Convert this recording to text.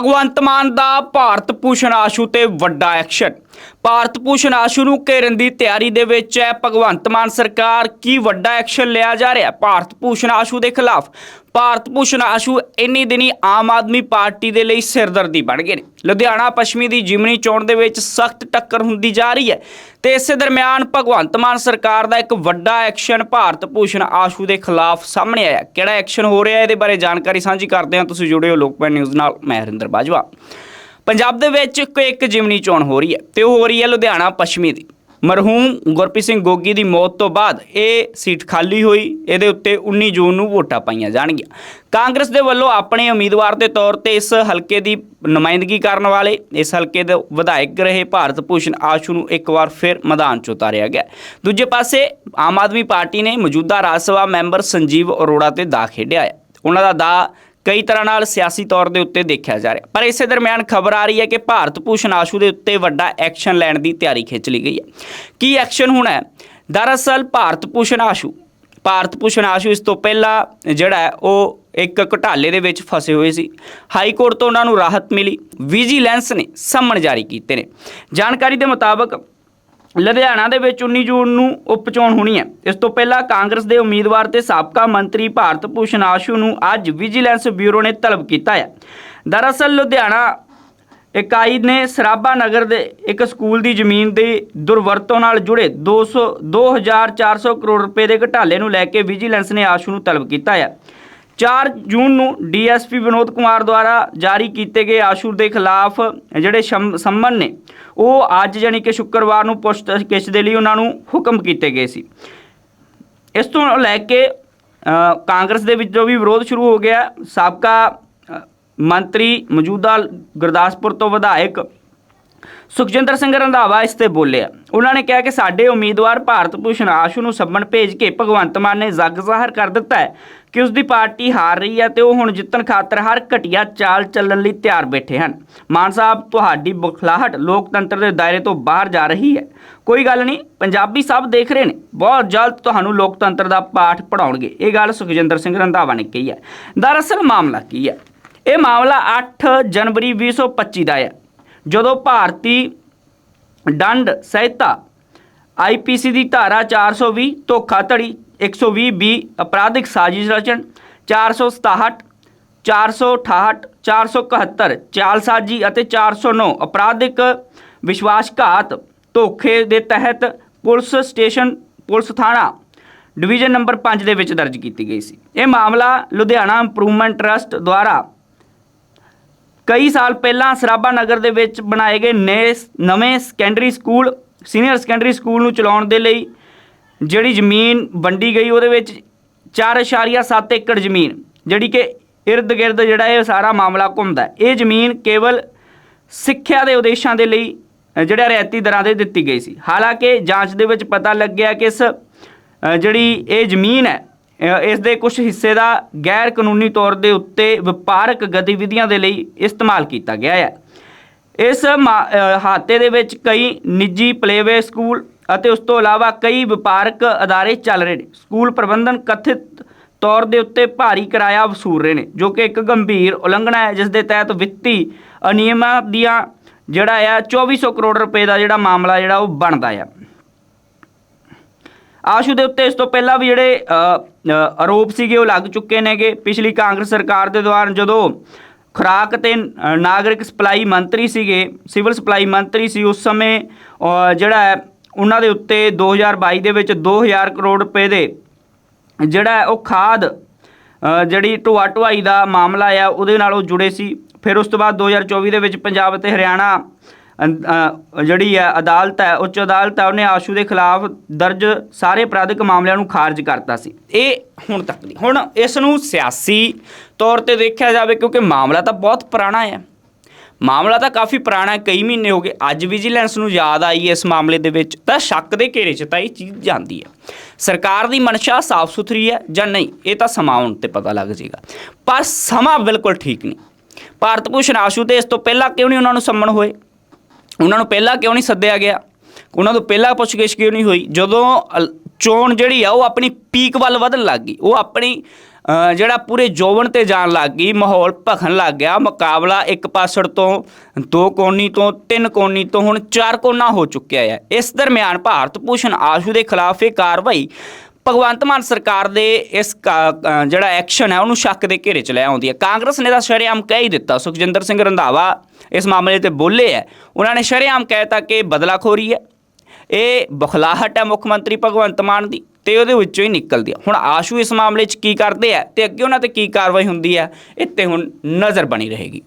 ਭਗਵੰਤ ਮਾਨ ਦਾ ਭਾਰਤ ਭੂਸ਼ਣ ਆਸ਼ੂ ਤੇ ਵੱਡਾ ਐਕਸ਼ਨ ਭਾਰਤ ਭੂਸ਼ਣ ਆਸ਼ੂ ਨੂੰ ਘੇਰਨ ਦੀ ਤਿਆਰੀ ਦੇ ਵਿੱਚ ਹੈ। ਭਗਵੰਤ ਮਾਨ ਸਰਕਾਰ ਕੀ ਵੱਡਾ ਐਕਸ਼ਨ ਲਿਆ ਜਾ ਰਿਹਾ? ਭਾਰਤ ਭੂਸ਼ਣ ਆਸ਼ੂ ਦੇ ਖਿਲਾਫ। ਭਾਰਤ ਭੂਸ਼ਣ ਆਸ਼ੂ ਇੰਨੀ ਦਿਨੀ ਆਮ ਆਦਮੀ ਪਾਰਟੀ ਦੇ ਲਈ ਸਿਰਦਰਦੀ ਬਣ ਗਏ ਨੇ। ਲੁਧਿਆਣਾ ਪੱਛਮੀ ਦੀ ਜਿਮਨੀ ਚੋਣ ਦੇ ਵਿੱਚ ਸਖਤ ਟੱਕਰ ਹੁੰਦੀ ਜਾ ਰਹੀ ਹੈ ਤੇ ਇਸੇ ਦਰਮਿਆਨ ਭਗਵੰਤ ਮਾਨ ਸਰਕਾਰ ਦਾ ਇੱਕ ਵੱਡਾ ਐਕਸ਼ਨ ਭਾਰਤ ਭੂਸ਼ਣ ਆਸ਼ੂ ਦੇ ਖਿਲਾਫ ਸਾਹਮਣੇ ਆਇਆ। ਕਿਹੜਾ ਐਕਸ਼ਨ ਹੋ ਰਿਹਾ ਇਹਦੇ ਬਾਰੇ ਜਾਣਕਾਰੀ ਸਾਂਝੀ ਕਰਦੇ ਹਾਂ। ਤੁਸੀਂ ਜੁੜੇ ਹੋ ਲੋਕਪਾਲ ਨਿਊਜ਼ ਨਾਲ। ਮੈਂ ਹਰਿੰਦਰ ਬਾਜਵਾ। ਪੰਜਾਬ ਦੇ ਵਿੱਚ ਇੱਕ ਜਿਮਨੀ ਚੋਣ ਹੋ ਰਹੀ ਹੈ ਤੇ ਉਹ ਹੋ ਰਹੀ ਹੈ ਲੁਧਿਆਣਾ ਪੱਛਮੀ ਦੀ। ਮਰਹੂਮ ਗੁਰਪ੍ਰੀਤ ਸਿੰਘ ਗੋਗੀ ਦੀ ਮੌਤ ਤੋਂ ਬਾਅਦ ਇਹ ਸੀਟ ਖਾਲੀ ਹੋਈ, ਇਹਦੇ ਉੱਤੇ 19 ਜੂਨ ਨੂੰ ਵੋਟਾਂ ਪਾਈਆਂ ਜਾਣਗੀਆਂ। ਕਾਂਗਰਸ ਦੇ ਵੱਲੋਂ ਆਪਣੇ ਉਮੀਦਵਾਰ ਦੇ ਤੌਰ ਤੇ ਇਸ ਹਲਕੇ ਦੀ ਨੁਮਾਇੰਦਗੀ ਕਰਨ ਵਾਲੇ, ਇਸ ਹਲਕੇ ਦੇ ਵਿਧਾਇਕ ਰਹੇ ਭਾਰਤ ਭੂਸ਼ਣ ਆਸ਼ੂ ਨੂੰ ਇੱਕ ਵਾਰ ਫਿਰ ਮੈਦਾਨ 'ਚ ਉਤਾਰਿਆ ਗਿਆ। ਦੂਜੇ ਪਾਸੇ ਆਮ ਆਦਮੀ ਪਾਰਟੀ ਨੇ ਮੌਜੂਦਾ ਰਾਜ ਸਭਾ ਮੈਂਬਰ ਸੰਜੀਵ ਅਰੋੜਾ ਤੇ ਦਾ ਖੇਡਿਆ ਹੈ। ਉਹਨਾਂ ਦਾ ਦਾ ਕਈ ਤਰ੍ਹਾਂ ਨਾਲ ਸਿਆਸੀ ਤੌਰ ਦੇ ਉੱਤੇ ਦੇਖਿਆ ਜਾ ਰਿਹਾ। ਪਰ ਇਸੇ ਦਰਮਿਆਨ ਖਬਰ ਆ ਰਹੀ ਹੈ ਕਿ ਭਾਰਤ ਭੂਸ਼ਣ ਆਸ਼ੂ ਦੇ ਉੱਤੇ ਵੱਡਾ ਐਕਸ਼ਨ ਲੈਣ ਦੀ ਤਿਆਰੀ ਖਿੱਚ ਲਈ ਗਈ ਹੈ। ਕੀ ਐਕਸ਼ਨ ਹੋਣਾ ਹੈ? ਦਰਅਸਲ ਭਾਰਤ ਭੂਸ਼ਣ ਆਸ਼ੂ, ਭਾਰਤ ਭੂਸ਼ਣ ਆਸ਼ੂ ਇਸ ਤੋਂ ਪਹਿਲਾਂ ਜਿਹੜਾ ਉਹ ਇੱਕ ਘੁਟਾਲੇ ਦੇ ਵਿੱਚ ਫਸੇ ਹੋਏ ਸੀ। ਹਾਈ ਕੋਰਟ ਤੋਂ ਉਹਨਾਂ ਨੂੰ ਰਾਹਤ ਮਿਲੀ। ਵਿਜੀਲੈਂਸ ਨੇ ਸੰਮਣ ਜਾਰੀ ਕੀਤੇ ਨੇ। ਜਾਣਕਾਰੀ ਦੇ ਮੁਤਾਬਕ ਲੁਧਿਆਣਾ ਦੇ ਵਿੱਚ 19 ਜੂਨ ਨੂੰ ਉਪ ਚੋਣ ਹੋਣੀ ਹੈ। ਇਸ ਤੋਂ ਪਹਿਲਾਂ ਕਾਂਗਰਸ ਦੇ ਉਮੀਦਵਾਰ ਤੇ ਸਾਬਕਾ ਮੰਤਰੀ ਭਾਰਤ ਭੂਸ਼ਣ ਆਸ਼ੂ ਨੂੰ ਅੱਜ ਵਿਜੀਲੈਂਸ ਬਿਊਰੋ ਨੇ ਤਲਬ ਕੀਤਾ ਹੈ। ਦਰਅਸਲ ਲੁਧਿਆਣਾ ਇਕਾਈ ਨੇ ਸਰਾਭਾ ਨਗਰ ਦੇ ਇੱਕ ਸਕੂਲ ਦੀ ਜ਼ਮੀਨ ਦੀ ਦੁਰਵਰਤੋਂ ਨਾਲ ਜੁੜੇ 200 2400 ਕਰੋੜ ਰੁਪਏ ਦੇ ਘਟਾਲੇ ਨੂੰ ਲੈ ਕੇ ਵਿਜੀਲੈਂਸ ਨੇ ਆਸ਼ੂ ਨੂੰ ਤਲਬ ਕੀਤਾ ਹੈ। 4 ਜੂਨ ਨੂੰ ਡੀਐਸਪੀ ਵਿਨੋਦ ਕੁਮਾਰ ਦੁਆਰਾ ਜਾਰੀ ਕੀਤੇ ਗਏ ਆਸ਼ੂ ਦੇ ਖਿਲਾਫ ਜਿਹੜੇ ਸ਼ਮ- ਸੰਮਨ ਨੇ, ਉਹ ਅੱਜ ਜਾਣੀ ਕਿ ਸ਼ੁੱਕਰਵਾਰ ਨੂੰ ਪੁੱਛਤਾਛ ਦੇ ਲਈ ਉਹਨਾਂ ਨੂੰ ਹੁਕਮ ਕੀਤੇ ਗਏ ਸੀ। ਇਸ ਤੋਂ ਲੈ ਕੇ ਕਾਂਗਰਸ ਦੇ ਵਿੱਚ ਜੋ ਵੀ ਵਿਰੋਧ ਸ਼ੁਰੂ ਹੋ ਗਿਆ। ਸਾਬਕਾ ਮੰਤਰੀ ਮੌਜੂਦਾ ਗੁਰਦਾਸਪੁਰ ਤੋਂ ਵਿਧਾਇਕ ਸੁਖਜਿੰਦਰ ਸਿੰਘ ਰੰਧਾਵਾ ਇਸ ਤੇ ਬੋਲਿਆ, ਉਹਨਾਂ ਨੇ ਕਿਹਾ ਕਿ ਸਾਡੇ ਉਮੀਦਵਾਰ ਭਾਰਤ ਭੂਸ਼ਣ ਆਸ਼ੂ ਨੂੰ ਸੱਮਣ ਭੇਜ ਕੇ ਭਗਵੰਤ ਮਾਨ ਨੇ ਜੱਗ ਜ਼ਾਹਰ ਕਰ ਦਿੱਤਾ ਹੈ ਕਿ ਉਸ ਦੀ ਪਾਰਟੀ ਹਾਰ ਰਹੀ ਹੈ ਤੇ ਉਹ ਹੁਣ ਜਿੱਤਣ ਖਾਤਰ ਹਰ ਘਟੀਆ ਚਾਲ ਚੱਲਣ ਲਈ ਤਿਆਰ ਬੈਠੇ ਹਨ। ਮਾਨ ਸਾਹਿਬ, ਤੁਹਾਡੀ ਬੁਖਲਾਹਟ ਲੋਕਤੰਤਰ ਦੇ ਦਾਇਰੇ ਤੋਂ ਬਾਹਰ ਜਾ ਰਹੀ ਹੈ। ਕੋਈ ਗੱਲ ਨਹੀਂ, ਪੰਜਾਬੀ ਸਭ ਦੇਖ ਰਹੇ ਨੇ। ਬਹੁਤ ਜਲਦ ਤੁਹਾਨੂੰ ਲੋਕਤੰਤਰ ਦਾ ਪਾਠ ਪੜਾਉਣਗੇ ਇਹ ਗੱਲ ਸੁਖਜਿੰਦਰ ਸਿੰਘ ਰੰਧਾਵਾ ਨੇ ਕਹੀ ਹੈ। ਦਰਅਸਲ ਮਾਮਲਾ ਕੀ ਹੈ? ਇਹ ਮਾਮਲਾ 8 ਜਨਵਰੀ 2025 ਦਾ ਹੈ। ਜਦੋਂ ਭਾਰਤੀ ਦੰਡ ਸਹਿਤਾ ਆਈਪੀਸੀ ਦੀ ਧਾਰਾ 420 ਧੋਖਾਧੜੀ 120 ਬੀ, ਅਪਰਾਧਿਕ ਸਾਜ਼ਿਸ਼ ਰਚਨ 467 468 471 ਚਾਲਸਾਜ਼ੀ ਅਤੇ 409 ਅਪਰਾਧਿਕ ਵਿਸ਼ਵਾਸਘਾਤ ਧੋਖੇ ਦੇ ਤਹਿਤ ਪੁਲਿਸ ਸਟੇਸ਼ਨ, ਪੁਲਿਸ ਥਾਣਾ ਡਿਵੀਜ਼ਨ ਨੰਬਰ 5 ਦੇ ਵਿੱਚ ਦਰਜ ਕੀਤੀ ਗਈ ਸੀ। ਇਹ ਮਾਮਲਾ ਲੁਧਿਆਣਾ ਇੰਪਰੂਵਮੈਂਟ ਟਰਸਟ ਦੁਆਰਾ ਕਈ ਸਾਲ ਪਹਿਲਾਂ ਸਰਾਭਾ ਨਗਰ ਦੇ ਵਿੱਚ ਬਣਾਏ ਗਏ ਨਏ ਨਵੇਂ secondary school senior secondary school ਨੂੰ ਚਲਾਉਣ ਦੇ ਲਈ ਜਿਹੜੀ ਜ਼ਮੀਨ ਵੰਡੀ ਗਈ, ਉਹਦੇ ਵਿੱਚ 4.7 ਏਕੜ ਜ਼ਮੀਨ, ਜਿਹੜੀ ਕਿ ਇਰਦ ਗਿਰਦ ਜਿਹੜਾ ਇਹ ਸਾਰਾ ਮਾਮਲਾ ਘੁੰਮਦਾ ਇਹ ਜ਼ਮੀਨ ਕੇਵਲ ਸਿੱਖਿਆ ਦੇ ਉਦੇਸ਼ਾਂ ਦੇ ਲਈ ਜਿਹੜਾ ਰਿਆਇਤੀ ਦਰਾਂ ਤੇ ਦਿੱਤੀ ਗਈ ਸੀ। ਹਾਲਾਂਕਿ ਜਾਂਚ ਦੇ ਵਿੱਚ ਪਤਾ ਲੱਗਿਆ ਕਿ ਇਸ ਜਿਹੜੀ ਇਹ ਜ਼ਮੀਨ ਹੈ ਇਸ ਦੇ ਕੁਝ ਹਿੱਸੇ ਦਾ ਗੈਰ ਕਾਨੂੰਨੀ ਤੌਰ ਦੇ ਉੱਤੇ ਵਪਾਰਕ ਗਤੀਵਿਧੀਆਂ ਦੇ ਲਈ ਇਸਤੇਮਾਲ ਕੀਤਾ ਗਿਆ ਹੈ। ਇਸ ਮਾ- ਹਾਤੇ ਦੇ ਵਿੱਚ ਕਈ ਨਿੱਜੀ ਪਲੇਵੇ ਸਕੂਲ ਅਤੇ ਉਸ ਤੋਂ ਇਲਾਵਾ ਕਈ ਵਪਾਰਕ ਅਦਾਰੇ ਚੱਲ ਰਹੇ ਨੇ। ਸਕੂਲ ਪ੍ਰਬੰਧਨ ਕਥਿਤ ਤੌਰ ਦੇ ਉੱਤੇ ਭਾਰੀ ਕਿਰਾਇਆ ਵਸੂਲ ਰਹੇ ਨੇ, ਜੋ ਕਿ ਇੱਕ ਗੰਭੀਰ ਉਲੰਘਣਾ ਹੈ, ਜਿਸ ਦੇ ਤਹਿਤ ਵਿੱਤੀ ਅਨਿਯਮਾਂ ਦੀਆਂ ਜਿਹੜਾ ਆ 2400 ਕਰੋੜ ਰੁਪਏ ਦਾ ਜਿਹੜਾ ਮਾਮਲਾ ਜਿਹੜਾ ਉਹ ਬਣਦਾ ਆ। ਆਸ਼ੂ ਦੇ ਉੱਤੇ ਇਸ ਤੋਂ ਪਹਿਲਾਂ ਵੀ ਜਿਹੜੇ ਆਰੋਪ ਸੀਗੇ, ਉਹ ਲੱਗ ਚੁੱਕੇ ਨੇਗੇ। ਪਿਛਲੀ ਕਾਂਗਰਸ ਸਰਕਾਰ ਦੇ ਦੌਰਾਨ ਜਦੋਂ ਖੁਰਾਕ ਤੇ ਨਾਗਰਿਕ ਸਪਲਾਈ ਮੰਤਰੀ ਸੀਗੇ, ਸਿਵਲ ਸਪਲਾਈ ਮੰਤਰੀ ਸੀ, ਉਸ ਸਮੇਂ ਜਿਹੜਾ ਉਹਨਾਂ ਦੇ ਉੱਤੇ 2022 ਦੇ ਵਿੱਚ 2000 ਕਰੋੜ ਰੁਪਏ ਦੇ ਜਿਹੜਾ ਉਹ ਖਾਦ ਜਿਹੜੀ ਢੋਆ ਢੁਆਈ ਦਾ ਮਾਮਲਾ ਆ, ਉਹਦੇ ਨਾਲ ਉਹ ਜੁੜੇ ਸੀ। ਫਿਰ ਉਸ ਤੋਂ ਬਾਅਦ 2024 ਦੇ ਵਿੱਚ ਪੰਜਾਬ ਅਤੇ ਹਰਿਆਣਾ ਜਿਹੜੀ ਹੈ ਅਦਾਲਤ ਹੈ, ਉੱਚ ਅਦਾਲਤ ਹੈ, ਉਹਨੇ ਆਸ਼ੂ ਦੇ ਖਿਲਾਫ ਦਰਜ ਸਾਰੇ ਅਪਰਾਧਿਕ ਮਾਮਲਿਆਂ ਨੂੰ ਖਾਰਜ ਕਰਤਾ ਸੀ। ਇਹ ਹੁਣ ਤੱਕ ਦੀ ਹੁਣ ਇਸ ਨੂੰ ਸਿਆਸੀ ਤੌਰ ਤੇ ਦੇਖਿਆ ਜਾਵੇ, ਕਿਉਂਕਿ ਮਾਮਲਾ ਤਾਂ ਬਹੁਤ ਪੁਰਾਣਾ ਹੈ। ਮਾਮਲਾ ਤਾਂ ਕਾਫੀ ਪੁਰਾਣਾ ਹੈ, ਕਈ ਮਹੀਨੇ ਹੋ ਗਏ। ਅੱਜ ਵਿਜੀਲੈਂਸ ਨੂੰ ਯਾਦ ਆਈ ਇਸ ਮਾਮਲੇ ਦੇ ਵਿੱਚ, ਤਾਂ ਸ਼ੱਕ ਦੇ ਘੇਰੇ 'ਚ ਤਾਂ ਇਹ ਚੀਜ਼ ਜਾਂਦੀ ਹੈ। ਸਰਕਾਰ ਦੀ ਮਨਸ਼ਾ ਸਾਫ਼ ਸੁਥਰੀ ਹੈ ਜਾਂ ਨਹੀਂ, ਇਹ ਤਾਂ ਸਮਾਂ ਆਉਣ ਤੇ ਪਤਾ ਲੱਗ ਜਾਏਗਾ। ਪਰ ਸਮਾਂ ਬਿਲਕੁਲ ਠੀਕ ਨਹੀਂ। ਭਾਰਤ ਭੂਸ਼ਣ ਆਸ਼ੂ ਤੇ ਇਸ ਤੋਂ ਪਹਿਲਾਂ ਕਿਉਂ ਨਹੀਂ ਉਹਨਾਂ ਨੂੰ ਸੰਮਣ ਹੋਏ? ਉਹਨਾਂ ਨੂੰ ਪਹਿਲਾਂ ਕਿਉਂ ਨਹੀਂ ਸੱਦਿਆ ਗਿਆ? ਉਹਨਾਂ ਤੋਂ ਪਹਿਲਾਂ ਪੁੱਛਗਿੱਛ ਕਿਉਂ ਨਹੀਂ ਹੋਈ? ਜਦੋਂ ਅਲ- ਚੋਣ ਜਿਹੜੀ ਆ, ਉਹ ਆਪਣੀ ਪੀਕ ਵੱਲ ਵਧਣ ਲੱਗ ਗਈ। ਉਹ ਆਪਣੀ ਜਿਹੜਾ ਪੂਰੇ ਜੋਵਨ ਤੇ ਜਾਣ ਲੱਗ ਗਈ, ਮਾਹੌਲ ਭਖਣ ਲੱਗ ਗਿਆ। ਮੁਕਾਬਲਾ ਇੱਕ ਪਾਸੜ ਤੋਂ ਦੋ ਕੋਨੀ ਤੋਂ ਤਿੰਨ ਕੋਨੀ ਤੋਂ ਹੁਣ ਚਾਰ ਕੋਨਾ ਹੋ ਚੁੱਕਿਆ ਹੈ ਇਸ ਦਰਮਿਆਨ ਭਾਰਤ ਭੂਸ਼ਣ ਆਸ਼ੂ ਦੇ ਖਿਲਾਫ ਇਹ ਕਾਰਵਾਈ ਭਗਵੰਤ ਮਾਨ ਸਰਕਾਰ ਦੇ ਇਸ ਕਾ- ਜਿਹੜਾ ਐਕਸ਼ਨ ਹੈ, ਉਹਨੂੰ ਸ਼ੱਕ ਦੇ ਘੇਰੇ ਚ ਲੈ ਆਉਂਦੀ ਹੈ। ਕਾਂਗਰਸ ਨੇ ਤਾਂ ਸ਼ਰੇਆਮ ਕਹਿ ਹੀ ਦਿੱਤਾ। ਸੁਖਜਿੰਦਰ ਸਿੰਘ ਰੰਧਾਵਾ ਇਸ ਮਾਮਲੇ ਤੇ ਬੋਲੇ ਹੈ। ਉਹਨਾਂ ਨੇ ਸ਼ਰੇਆਮ ਕਹਿਤਾ ਕਿ ਇਹ ਬਦਲਾਖੋਰੀ ਹੈ। ਇਹ ਬਖਲਾਹਟ ਹੈ ਮੁੱਖ ਮੰਤਰੀ ਭਗਵੰਤ ਮਾਨ ਦੀ ਤੇ ਉਹਦੇ ਵਿੱਚੋਂ ਹੀ ਨਿਕਲਦੀ ਹੈ। ਹੁਣ ਆਸ਼ੂ ਇਸ ਮਾਮਲੇ 'ਚ ਕੀ ਕਰਦੇ ਆ ਤੇ ਅੱਗੇ ਉਹਨਾਂ ਤੇ ਕੀ ਕਾਰਵਾਈ ਹੁੰਦੀ ਹੈ, ਇਹ ਤੇ ਹੁਣ ਨਜ਼ਰ ਬਣੀ ਰਹੇਗੀ।